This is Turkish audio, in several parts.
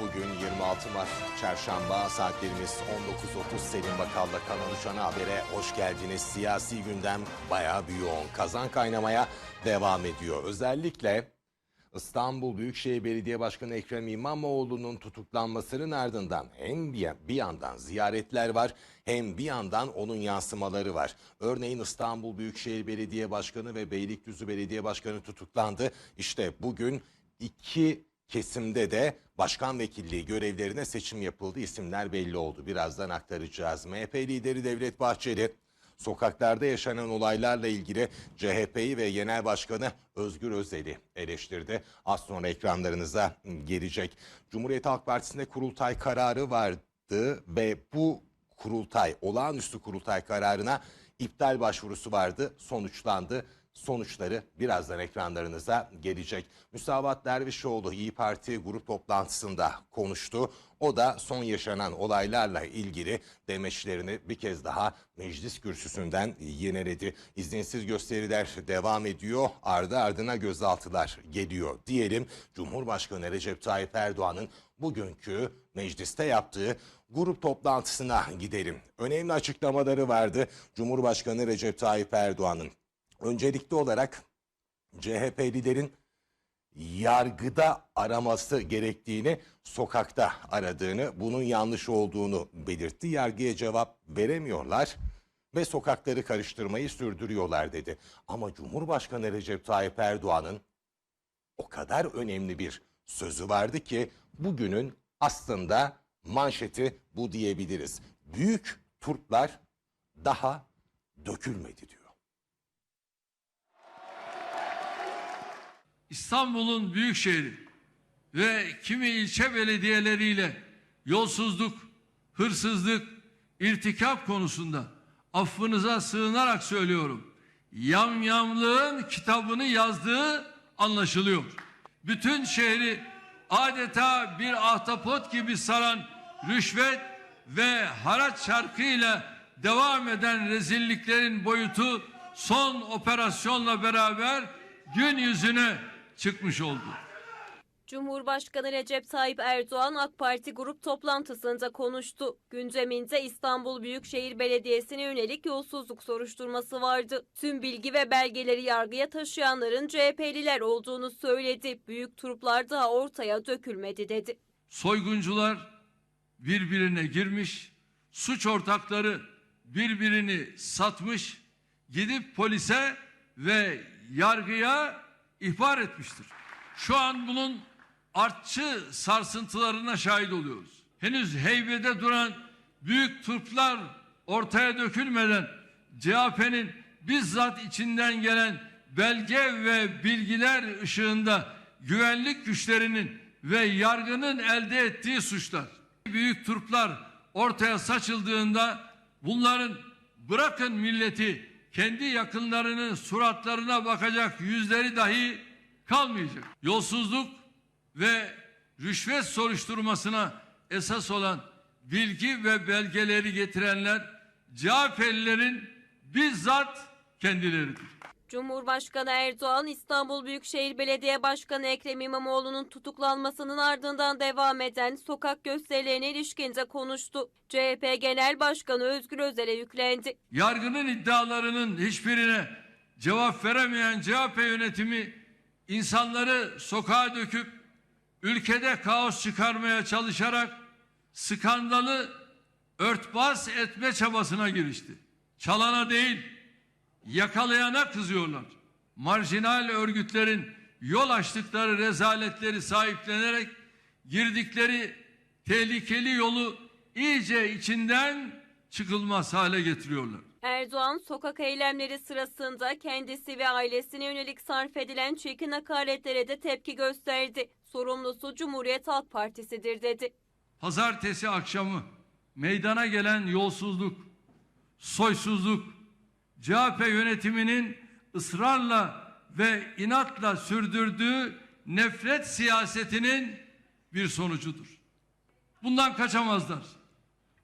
Bugün 26 Mart Çarşamba saatlerimiz 19.30 Selim Bakal'la Kanal 3 Ana Haber'e hoş geldiniz. Siyasi gündem bayağı bir yoğun. Kazan kaynamaya devam ediyor. Özellikle İstanbul Büyükşehir Belediye Başkanı Ekrem İmamoğlu'nun tutuklanmasının ardından hem bir yandan ziyaretler var hem bir yandan onun yansımaları var. Örneğin İstanbul Büyükşehir Belediye Başkanı ve Beylikdüzü Belediye Başkanı tutuklandı. İşte bugün iki kesimde de başkan vekilliği görevlerine seçim yapıldı. İsimler belli oldu. Birazdan aktaracağız. MHP lideri Devlet Bahçeli sokaklarda yaşanan olaylarla ilgili CHP'yi ve Genel Başkanı Özgür Özel'i eleştirdi. Az sonra ekranlarınıza gelecek. Cumhuriyet Halk Partisi'nde kurultay kararı vardı ve bu kurultay, olağanüstü kurultay kararına iptal başvurusu vardı, sonuçlandı. Sonuçları birazdan ekranlarınıza gelecek. Müsavat Dervişoğlu İyi Parti grup toplantısında konuştu. O da son yaşanan olaylarla ilgili demeçlerini bir kez daha meclis kürsüsünden yeniledi. İzinsiz gösteriler devam ediyor. Ardı ardına gözaltılar geliyor diyelim. Cumhurbaşkanı Recep Tayyip Erdoğan'ın bugünkü mecliste yaptığı grup toplantısına gidelim. Önemli açıklamaları vardı Cumhurbaşkanı Recep Tayyip Erdoğan'ın. Öncelikli olarak CHP liderin yargıda araması gerektiğini, sokakta aradığını, bunun yanlış olduğunu belirtti. Yargıya cevap veremiyorlar ve sokakları karıştırmayı sürdürüyorlar dedi. Ama Cumhurbaşkanı Recep Tayyip Erdoğan'ın o kadar önemli bir sözü vardı ki bugünün aslında manşeti bu diyebiliriz. Büyük turplar daha dökülmedi diyor. İstanbul'un büyük şehri ve kimi ilçe belediyeleriyle yolsuzluk, hırsızlık, irtikap konusunda affınıza sığınarak söylüyorum. Yamyamlığın kitabını yazdığı anlaşılıyor. Bütün şehri adeta bir ahtapot gibi saran rüşvet ve haraç şarkıyla devam eden rezilliklerin boyutu son operasyonla beraber gün yüzüne çıkmış oldu. Cumhurbaşkanı Recep Tayyip Erdoğan AK Parti grup toplantısında konuştu. Gündeminde İstanbul Büyükşehir Belediyesi'ne yönelik yolsuzluk soruşturması vardı. Tüm bilgi ve belgeleri yargıya taşıyanların CHP'liler olduğunu söyledi. Büyük turplar daha ortaya dökülmedi dedi. Soyguncular birbirine girmiş, suç ortakları birbirini satmış, gidip polise ve yargıya ihbar etmiştir. Şu an bunun artçı sarsıntılarına şahit oluyoruz. Henüz heybede duran büyük turplar ortaya dökülmeden CHP'nin bizzat içinden gelen belge ve bilgiler ışığında güvenlik güçlerinin ve yargının elde ettiği suçlar, büyük turplar ortaya saçıldığında bunların bırakın milleti kendi yakınlarının suratlarına bakacak yüzleri dahi kalmayacak. Yolsuzluk ve rüşvet soruşturmasına esas olan bilgi ve belgeleri getirenler CHP'lilerin bizzat kendileridir. Cumhurbaşkanı Erdoğan İstanbul Büyükşehir Belediye Başkanı Ekrem İmamoğlu'nun tutuklanmasının ardından devam eden sokak gösterilerine ilişkin de konuştu. CHP Genel Başkanı Özgür Özel'e yüklendi. Yargının iddialarının hiçbirine cevap veremeyen CHP yönetimi insanları sokağa döküp ülkede kaos çıkarmaya çalışarak skandalı örtbas etme çabasına girişti. Çalana değil, yakalayana kızıyorlar. Marjinal örgütlerin yol açtıkları rezaletleri sahiplenerek girdikleri tehlikeli yolu iyice içinden çıkılmaz hale getiriyorlar. Erdoğan sokak eylemleri sırasında kendisi ve ailesine yönelik sarf edilen çirkin hakaretlere de tepki gösterdi. Sorumlusu Cumhuriyet Halk Partisi'dir dedi. Pazartesi akşamı meydana gelen yolsuzluk, soysuzluk, CHP yönetiminin ısrarla ve inatla sürdürdüğü nefret siyasetinin bir sonucudur. Bundan kaçamazlar.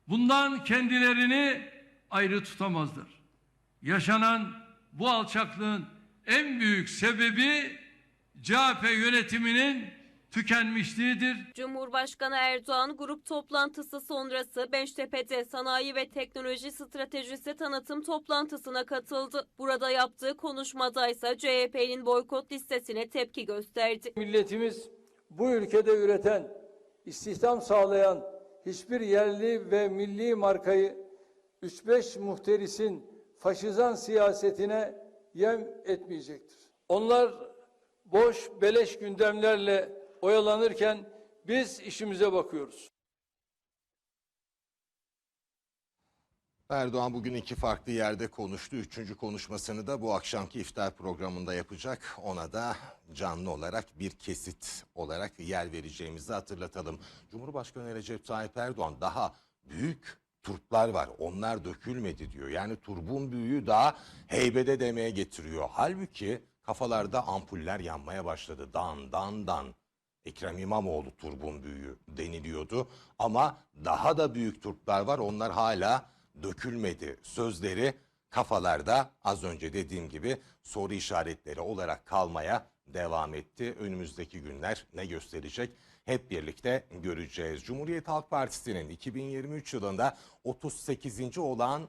Bundan kendilerini ayrı tutamazlar. Yaşanan bu alçaklığın en büyük sebebi CHP yönetiminin tükenmişliğidir. Cumhurbaşkanı Erdoğan grup toplantısı sonrası Beştepe'de Sanayi ve Teknoloji Stratejisi tanıtım toplantısına katıldı. Burada yaptığı konuşmada ise CHP'nin boykot listesine tepki gösterdi. Milletimiz bu ülkede üreten, istihdam sağlayan hiçbir yerli ve milli markayı 3-5 muhterisin faşizan siyasetine yem etmeyecektir. Onlar boş beleş gündemlerle oyalanırken biz işimize bakıyoruz. Erdoğan bugün iki farklı yerde konuştu. Üçüncü konuşmasını da bu akşamki iftar programında yapacak. Ona da canlı olarak bir kesit olarak yer vereceğimizi hatırlatalım. Cumhurbaşkanı Recep Tayyip Erdoğan daha büyük turplar var. Onlar dökülmedi diyor. Yani turbun büyüğü daha heybede demeye getiriyor. Halbuki kafalarda ampuller yanmaya başladı. Dan dan dan. Ekrem İmamoğlu turbun büyüğü deniliyordu. Ama daha da büyük turplar var. Onlar hala dökülmedi. Sözleri kafalarda az önce dediğim gibi soru işaretleri olarak kalmaya devam etti. Önümüzdeki günler ne gösterecek? Hep birlikte göreceğiz. Cumhuriyet Halk Partisi'nin 2023 yılında 38. olan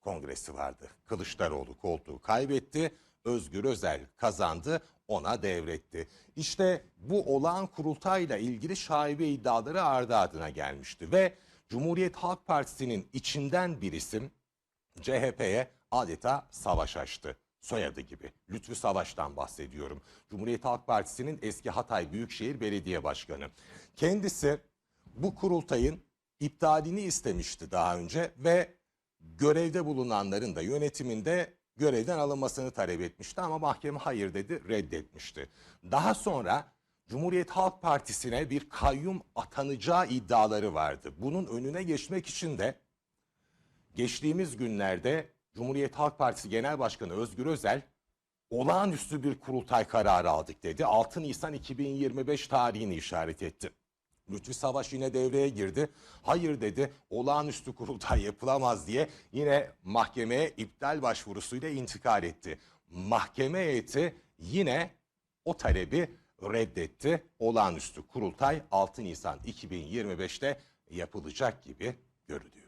kongresi vardı. Kılıçdaroğlu koltuğu kaybetti. Özgür Özel kazandı, ona devretti. İşte bu olağan kurultayla ilgili şaibe iddiaları ardı ardına gelmişti ve Cumhuriyet Halk Partisi'nin içinden bir isim CHP'ye adeta savaş açtı. Soyadı gibi. Lütfü Savaş'tan bahsediyorum. Cumhuriyet Halk Partisi'nin eski Hatay Büyükşehir Belediye Başkanı. Kendisi bu kurultayın iptalini istemişti daha önce ve görevde bulunanların da yönetiminde görevden alınmasını talep etmişti ama mahkeme hayır dedi reddetmişti. Daha sonra Cumhuriyet Halk Partisi'ne bir kayyum atanacağı iddiaları vardı. Bunun önüne geçmek için de geçtiğimiz günlerde Cumhuriyet Halk Partisi Genel Başkanı Özgür Özel olağanüstü bir kurultay kararı aldık dedi. 6 Nisan 2025 tarihini işaret etti. Lütfü Savaş yine devreye girdi. Hayır dedi olağanüstü kurultay yapılamaz diye yine mahkemeye iptal başvurusuyla intikal etti. Mahkeme heyeti yine o talebi reddetti. Olağanüstü kurultay 6 Nisan 2025'te yapılacak gibi görülüyor.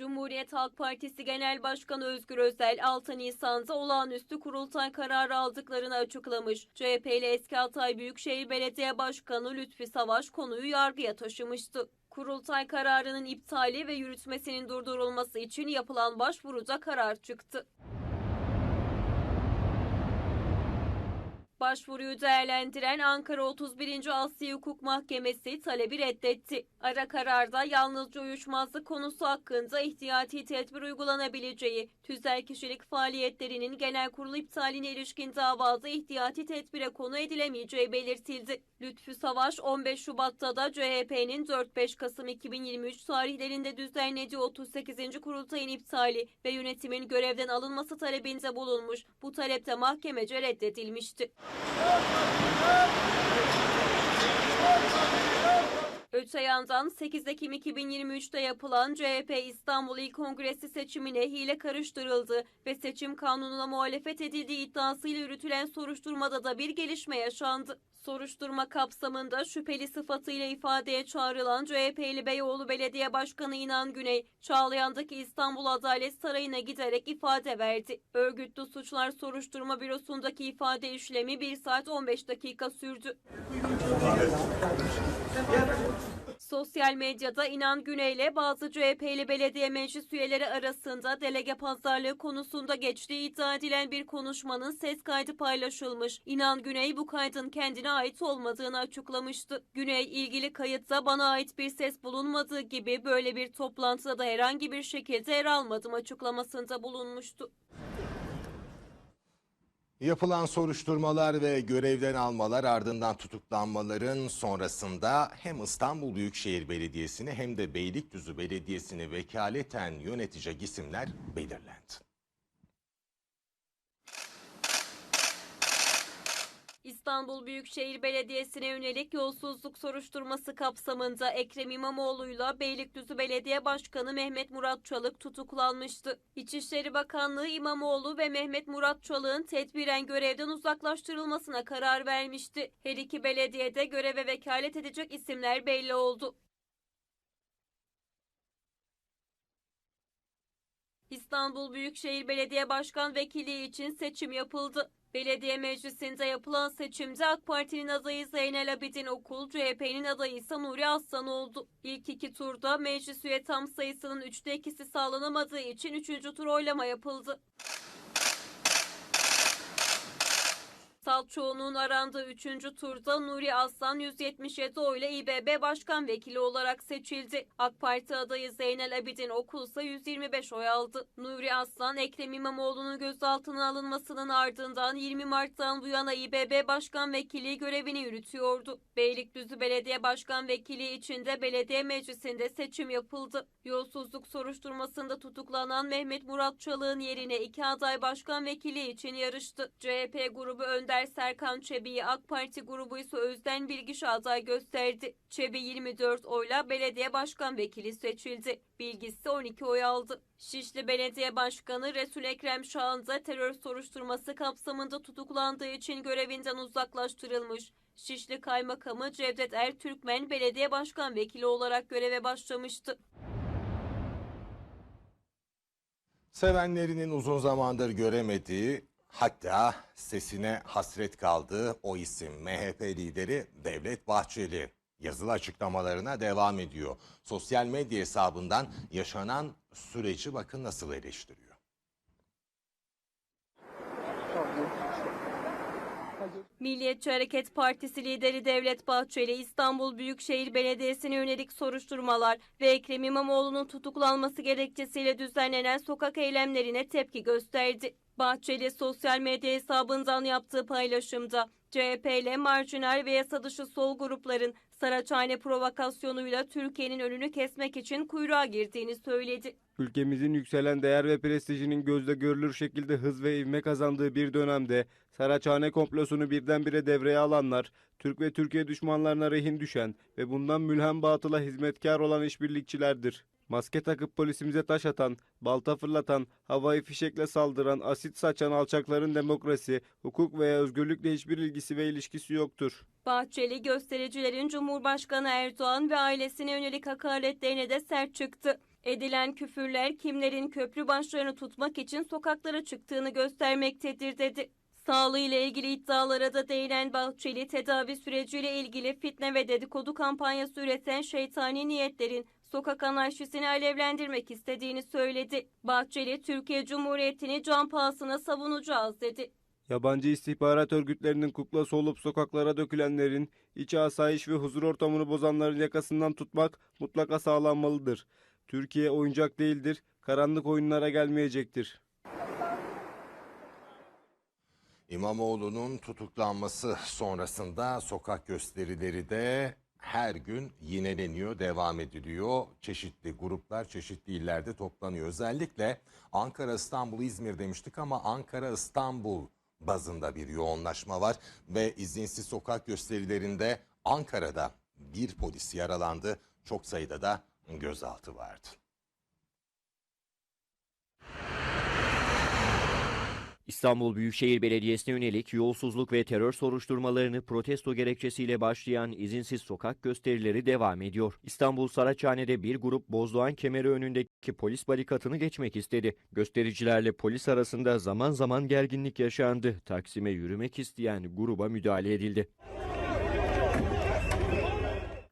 Cumhuriyet Halk Partisi Genel Başkanı Özgür Özel 6 Nisan'da olağanüstü kurultay kararı aldıklarını açıklamış. CHP'li eski Hatay Büyükşehir Belediye Başkanı Lütfi Savaş konuyu yargıya taşımıştı. Kurultay kararının iptali ve yürütmesinin durdurulması için yapılan başvuruda karar çıktı. Başvuruyu değerlendiren Ankara 31. Asya Hukuk Mahkemesi talebi reddetti. Ara kararda yalnızca uyuşmazlık konusu hakkında ihtiyati tedbir uygulanabileceği, tüzel kişilik faaliyetlerinin genel kurul iptaline ilişkin davada ihtiyati tedbire konu edilemeyeceği belirtildi. Lütfü Savaş 15 Şubat'ta da CHP'nin 4-5 Kasım 2023 tarihlerinde düzenlediği 38. kurultayın iptali ve yönetimin görevden alınması talebinde bulunmuş. Bu talepte mahkemece reddedilmişti. Öte yandan 8 Ekim 2023'te yapılan CHP İstanbul İl Kongresi seçimine hile karıştırıldı ve seçim kanununa muhalefet edildiği iddiasıyla yürütülen soruşturmada da bir gelişme yaşandı. Soruşturma kapsamında şüpheli sıfatıyla ifadeye çağrılan CHP'li Beyoğlu Belediye Başkanı İnan Güney, Çağlayan'daki İstanbul Adalet Sarayı'na giderek ifade verdi. Örgütlü Suçlar Soruşturma Bürosu'ndaki ifade işlemi 1 saat 15 dakika sürdü. Sosyal medyada İnan Güney'le bazı CHP'li belediye meclis üyeleri arasında delege pazarlığı konusunda geçtiği iddia edilen bir konuşmanın ses kaydı paylaşılmış. İnan Güney bu kaydın kendine ait olmadığını açıklamıştı. Güney ilgili kayıtta bana ait bir ses bulunmadığı gibi böyle bir toplantıda da herhangi bir şekilde yer almadım açıklamasında bulunmuştu. Yapılan soruşturmalar ve görevden almalar ardından tutuklanmaların sonrasında hem İstanbul Büyükşehir Belediyesi'ni hem de Beylikdüzü Belediyesi'ni vekaleten yönetecek isimler belirlendi. İstanbul Büyükşehir Belediyesi'ne yönelik yolsuzluk soruşturması kapsamında Ekrem İmamoğlu'yla Beylikdüzü Belediye Başkanı Mehmet Murat Çalık tutuklanmıştı. İçişleri Bakanlığı İmamoğlu ve Mehmet Murat Çalık'ın tedbiren görevden uzaklaştırılmasına karar vermişti. Her iki belediyede göreve vekalet edecek isimler belli oldu. İstanbul Büyükşehir Belediye Başkan Vekili için seçim yapıldı. Belediye meclisinde yapılan seçimde AK Parti'nin adayı Zeynel Abidin Okul, CHP'nin adayı ise Nuri Aslan oldu. İlk iki turda meclis üye tam sayısının üçte ikisi sağlanamadığı için üçüncü tur oylama yapıldı. Salt çoğunluğun arandığı 3. turda Nuri Aslan 177 oyla İBB Başkan Vekili olarak seçildi. AK Parti adayı Zeynel Abidin Okul ise 125 oy aldı. Nuri Aslan, Ekrem İmamoğlu'nun gözaltına alınmasının ardından 20 Mart'tan bu yana İBB Başkan Vekili görevini yürütüyordu. Beylikdüzü Belediye Başkan Vekili için de belediye meclisinde seçim yapıldı. Yolsuzluk soruşturmasında tutuklanan Mehmet Murat Çalık'ın yerine iki aday başkan vekili için yarıştı. CHP grubu Önder Serkan Çebi'yi AK Parti grubu ise Özden Bilgiç aday gösterdi. Çebi 24 oyla belediye başkan vekili seçildi. Bilgisi 12 oy aldı. Şişli Belediye Başkanı Resul Ekrem Şahan da terör soruşturması kapsamında tutuklandığı için görevinden uzaklaştırılmış. Şişli Kaymakamı Cevdet Ertürkmen belediye başkan vekili olarak göreve başlamıştı. Sevenlerinin uzun zamandır göremediği hatta sesine hasret kaldığı o isim MHP lideri Devlet Bahçeli yazılı açıklamalarına devam ediyor. Sosyal medya hesabından yaşanan süreci bakın nasıl eleştiriyor. Milliyetçi Hareket Partisi lideri Devlet Bahçeli İstanbul Büyükşehir Belediyesi'ne yönelik soruşturmalar ve Ekrem İmamoğlu'nun tutuklanması gerekçesiyle düzenlenen sokak eylemlerine tepki gösterdi. Bahçeli sosyal medya hesabından yaptığı paylaşımda CHP ile marjinal ve yasa dışı sol grupların Saraçhane provokasyonuyla Türkiye'nin önünü kesmek için kuyruğa girdiğini söyledi. Ülkemizin yükselen değer ve prestijinin gözle görülür şekilde hız ve ivme kazandığı bir dönemde Saraçhane komplosunu birdenbire devreye alanlar, Türk ve Türkiye düşmanlarına rehin düşen ve bundan mülhem batıla hizmetkar olan işbirlikçilerdir. Maske takıp polisimize taş atan, balta fırlatan, havai fişekle saldıran, asit saçan alçakların demokrasi, hukuk veya özgürlükle hiçbir ilgisi ve ilişkisi yoktur. Bahçeli göstericilerin Cumhurbaşkanı Erdoğan ve ailesine yönelik hakaretlerine de sert çıktı. Edilen küfürler kimlerin köprü başlarını tutmak için sokaklara çıktığını göstermektedir dedi. Sağlığıyla ilgili iddialara da değinen Bahçeli tedavi süreciyle ilgili fitne ve dedikodu kampanyası üreten şeytani niyetlerin sokak anarşisini alevlendirmek istediğini söyledi. Bahçeli Türkiye Cumhuriyeti'ni can pahasına savunacağız dedi. Yabancı istihbarat örgütlerinin kuklası olup sokaklara dökülenlerin, iç asayiş ve huzur ortamını bozanların yakasından tutmak mutlaka sağlanmalıdır. Türkiye oyuncak değildir, karanlık oyunlara gelmeyecektir. İmamoğlu'nun tutuklanması sonrasında sokak gösterileri de her gün yineleniyor, devam ediliyor. Çeşitli gruplar çeşitli illerde toplanıyor. Özellikle Ankara, İstanbul, İzmir demiştik ama Ankara, İstanbul bazında bir yoğunlaşma var ve izinsiz sokak gösterilerinde Ankara'da bir polis yaralandı. Çok sayıda da gözaltı vardı. İstanbul Büyükşehir Belediyesi'ne yönelik yolsuzluk ve terör soruşturmalarını protesto gerekçesiyle başlayan izinsiz sokak gösterileri devam ediyor. İstanbul Saraçhane'de bir grup Bozdoğan kemeri önündeki polis barikatını geçmek istedi. Göstericilerle polis arasında zaman zaman gerginlik yaşandı. Taksim'e yürümek isteyen gruba müdahale edildi.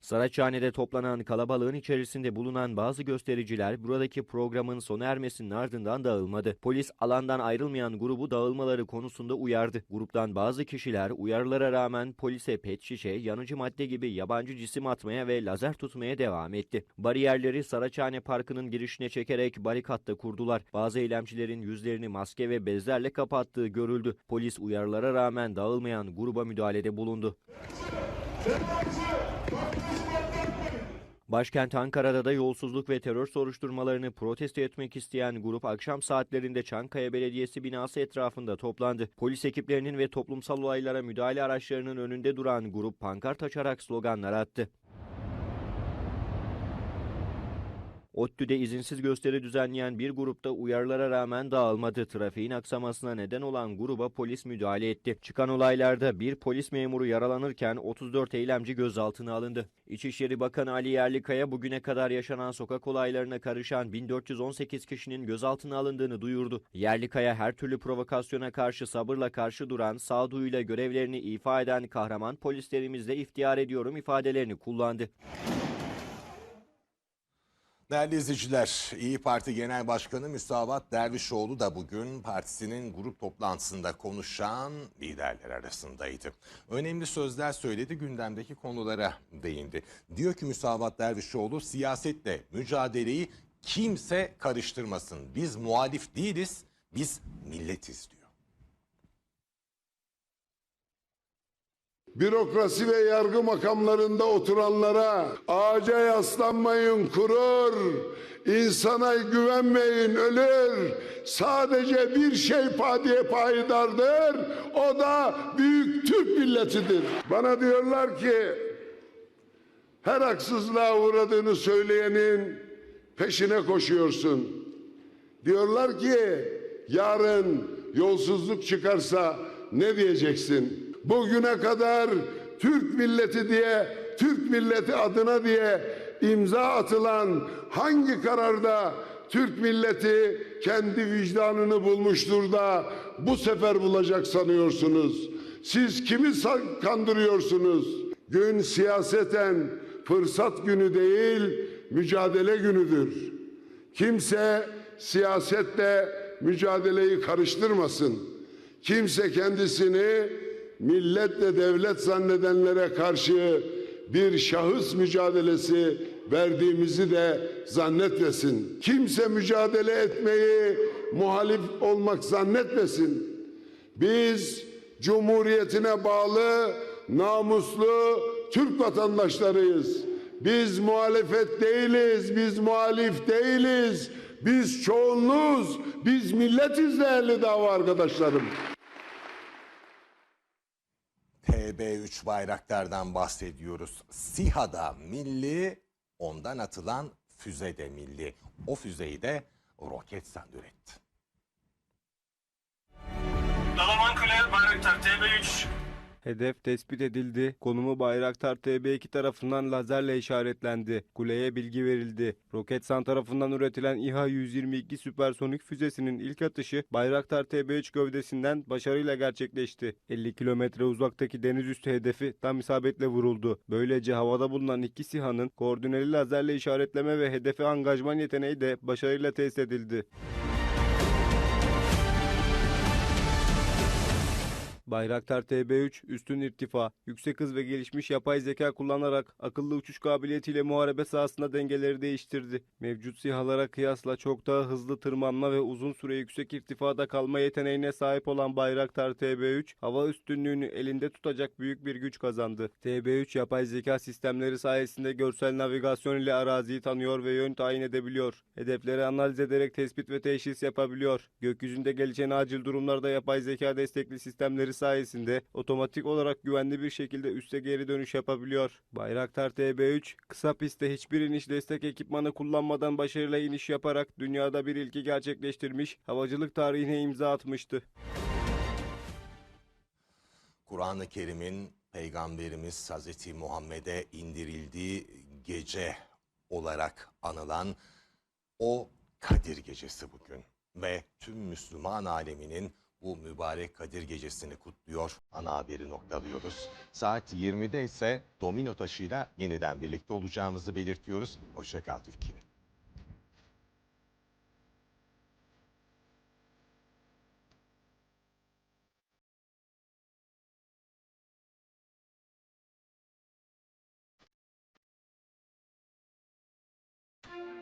Saraçhane'de toplanan kalabalığın içerisinde bulunan bazı göstericiler buradaki programın sona ermesinin ardından dağılmadı. Polis alandan ayrılmayan grubu dağılmaları konusunda uyardı. Gruptan bazı kişiler uyarılara rağmen polise pet şişe, yanıcı madde gibi yabancı cisim atmaya ve lazer tutmaya devam etti. Bariyerleri Saraçhane Parkı'nın girişine çekerek barikatta kurdular. Bazı eylemcilerin yüzlerini maske ve bezlerle kapattığı görüldü. Polis uyarılara rağmen dağılmayan gruba müdahalede bulundu. Başkent Ankara'da da yolsuzluk ve terör soruşturmalarını protesto etmek isteyen grup akşam saatlerinde Çankaya Belediyesi binası etrafında toplandı. Polis ekiplerinin ve toplumsal olaylara müdahale araçlarının önünde duran grup pankart açarak sloganlar attı. ODTÜ'de izinsiz gösteri düzenleyen bir grupta uyarılara rağmen dağılmadı. Trafiğin aksamasına neden olan gruba polis müdahale etti. Çıkan olaylarda bir polis memuru yaralanırken 34 eylemci gözaltına alındı. İçişleri Bakanı Ali Yerlikaya bugüne kadar yaşanan sokak olaylarına karışan 1418 kişinin gözaltına alındığını duyurdu. Yerlikaya her türlü provokasyona karşı sabırla karşı duran, sağduyuyla görevlerini ifa eden kahraman polislerimizle iftihar ediyorum ifadelerini kullandı. Değerli izleyiciler, İyi Parti Genel Başkanı Müsavat Dervişoğlu da bugün partisinin grup toplantısında konuşan liderler arasındaydı. Önemli sözler söyledi, gündemdeki konulara değindi. Diyor ki Müsavat Dervişoğlu, siyasetle mücadeleyi kimse karıştırmasın. Biz muhalif değiliz, biz milletiz diyor. Bürokrasi ve yargı makamlarında oturanlara ağaca yaslanmayın kurur, insana güvenmeyin ölür. Sadece bir şey padiye payidardır, o da büyük Türk milletidir. Bana diyorlar ki her haksızlığa uğradığını söyleyenin peşine koşuyorsun. Diyorlar ki yarın yolsuzluk çıkarsa ne diyeceksin? Bugüne kadar Türk milleti diye, Türk milleti adına diye imza atılan hangi kararda Türk milleti kendi vicdanını bulmuştur da bu sefer bulacak sanıyorsunuz? Siz kimi kandırıyorsunuz? Gün siyaseten fırsat günü değil, mücadele günüdür. Kimse siyasetle mücadeleyi karıştırmasın. Kimse kendisini milletle devlet zannedenlere karşı bir şahıs mücadelesi verdiğimizi de zannetmesin. Kimse mücadele etmeyi muhalif olmak zannetmesin. Biz Cumhuriyetine bağlı namuslu Türk vatandaşlarıyız. Biz muhalefet değiliz, biz muhalif değiliz. Biz çoğunluğuz, biz milletiz değerli dava arkadaşlarım. TB3 bayraklardan bahsediyoruz. SİHA'da milli, ondan atılan füze de milli. O füzeyi de Roketsan üretti. Dalaman Bayraktar TB3 Hedef tespit edildi. Konumu Bayraktar TB2 tarafından lazerle işaretlendi. Kuleye bilgi verildi. Roketsan tarafından üretilen İHA 122 süpersonik füzesinin ilk atışı Bayraktar TB3 gövdesinden başarıyla gerçekleşti. 50 kilometre uzaktaki deniz üstü hedefi tam isabetle vuruldu. Böylece havada bulunan iki SİHA'nın koordineli lazerle işaretleme ve hedefe angajman yeteneği de başarıyla test edildi. Bayraktar TB3 üstün irtifa, yüksek hız ve gelişmiş yapay zeka kullanarak akıllı uçuş kabiliyetiyle muharebe sahasında dengeleri değiştirdi. Mevcut SİHA'lara kıyasla çok daha hızlı tırmanma ve uzun süre yüksek irtifada kalma yeteneğine sahip olan Bayraktar TB3 hava üstünlüğünü elinde tutacak büyük bir güç kazandı. TB3 yapay zeka sistemleri sayesinde görsel navigasyon ile araziyi tanıyor ve yön tayin edebiliyor. Hedefleri analiz ederek tespit ve teşhis yapabiliyor. Gökyüzünde gelişen acil durumlarda yapay zeka destekli sistemleri sayesinde otomatik olarak güvenli bir şekilde üste geri dönüş yapabiliyor. Bayraktar TB3 kısa pistte hiçbir iniş destek ekipmanı kullanmadan başarıyla iniş yaparak dünyada bir ilki gerçekleştirmiş, havacılık tarihine imza atmıştı. Kur'an-ı Kerim'in Peygamberimiz Hazreti Muhammed'e indirildiği gece olarak anılan o Kadir Gecesi bugün. Ve tüm Müslüman aleminin bu mübarek Kadir Gecesi'ni kutluyor. Ana haberi noktalıyoruz. Saat 20'de ise domino taşıyla yeniden birlikte olacağımızı belirtiyoruz. Hoşçakal Türkiye.